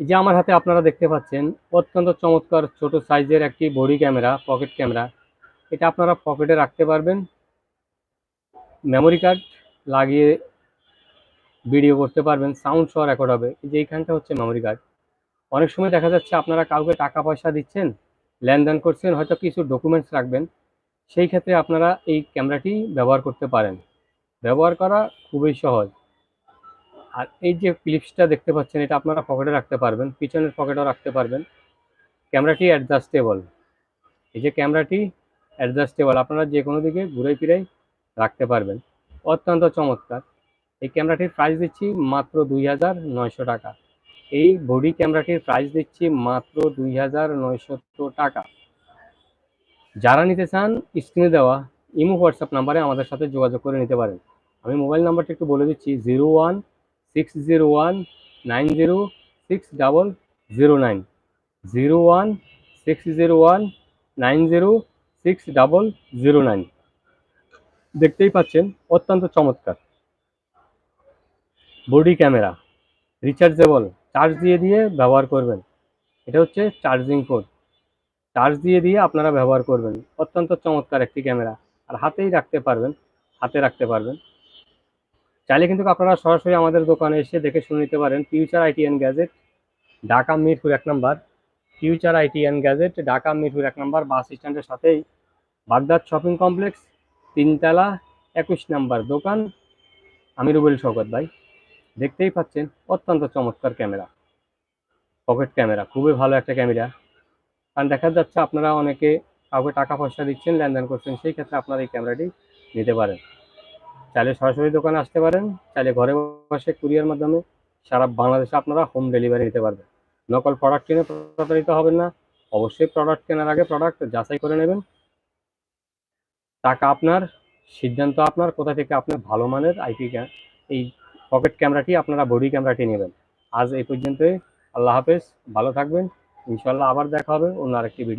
এই যে আমার হাতে আপনারা দেখতে পাচ্ছেন, অত্যন্ত চমৎকার ছোট সাইজের একটি বডি ক্যামেরা, পকেট ক্যামেরা। এটা আপনারা পকেটে রাখতে পারবেন। মেমোরি কার্ড লাগিয়ে ভিডিও করতে পারবেন, সাউন্ড সহ রেকর্ড হবে। যে এইখানটা হচ্ছে মেমোরি কার্ড অনেক সময় দেখা যাচ্ছে আপনারা কাউকে টাকা পয়সা দিচ্ছেন, লেনদেন করছেন, হয়তো কিছু ডকুমেন্টস রাখবেন, সেই ক্ষেত্রে আপনারা এই ক্যামেরাটি ব্যবহার করতে পারেন। ব্যবহার করা খুবই সহজ। আর এই যে ক্লিপসটা দেখতে পাচ্ছেন, এটা আপনারা পকেটে রাখতে পারবেন, পিছনের পকেটেও রাখতে পারবেন। ক্যামেরাটি অ্যাডজাস্টেবল এই যে ক্যামেরাটি অ্যাডজাস্টেবল আপনারা যে কোনো দিকে ঘুরে ফিরে রাখতে পারবেন। অত্যন্ত চমৎকার। এই ক্যামেরাটির প্রাইস দিচ্ছি মাত্র দুই হাজার নয়শো টাকা। এই বডি ক্যামেরাটির প্রাইস দিচ্ছি মাত্র দুই টাকা। যারা নিতে চান স্ক্রিনে দেওয়া ইমো হোয়াটসঅ্যাপ নাম্বারে আমাদের সাথে যোগাযোগ করে নিতে পারেন। আমি মোবাইল নাম্বারটা একটু বলে দিচ্ছি zero one six zero one nine zero six double zero nine zero one six zero one nine zero six double zero nine দেখতেই পাচ্ছেন, অত্যন্ত চমৎকার। বডি ক্যামেরা রিচার্জেবল চার্জ দিয়ে দিয়ে ব্যবহার করবেন। এটা হচ্ছে চার্জিং পোর্ট চার্জ দিয়ে দিয়ে আপনারা ব্যবহার করবেন। অত্যন্ত চমৎকার একটি ক্যামেরা আর হাতেই রাখতে পারবেন, হাতে রাখতে পারবেন। চাইলে কিন্তু আপনারা সরাসরি আমাদের দোকানে এসে দেখে শুনে নিতে পারেন। Future IT and gadget Dhaka Mirpur এক নম্বর। Future IT and gadget Dhaka Mirpur এক নম্বর। বাস স্ট্যান্ডের সাথেই বাগদাদ শপিং কমপ্লেক্স, তিনতলা, একুশ নাম্বার দোকান। আমি রুবেল শওকত ভাই। দেখতেই পাচ্ছেন, অত্যন্ত চমৎকার ক্যামেরা। পকেট ক্যামেরা, খুবই ভালো একটা ক্যামেরা। কারণ দেখা যাচ্ছে আপনারা অনেকে কাউকে টাকা পয়সা দিচ্ছেন, লেনদেন করছেন, সেই ক্ষেত্রে আপনারা এই ক্যামেরাটি নিতে পারেন। চাইলে সরাসরি দোকানে আসতে পারেন, চাইলে ঘরে বসে কুরিয়ার মাধ্যমে সারা বাংলাদেশে আপনারা হোম ডেলিভারি নিতে পারবেন। নকল প্রোডাক্ট কিনে প্রতারিত হবেন না, অবশ্যই প্রোডাক্ট কেনার আগে প্রোডাক্ট যাচাই করে নেবেন। টাকা আপনার, সিদ্ধান্ত আপনার, কোথা থেকে আপনার ভালো মানের আইপি এই পকেট ক্যামেরাটি আপনারা বডি ক্যামেরাটি নেবেন। আজ এই পর্যন্তই, আল্লাহ হাফেজ, ভালো থাকবেন ইনশাল্লাহ আবার দেখা হবে অন্য আরেকটি ভিডিও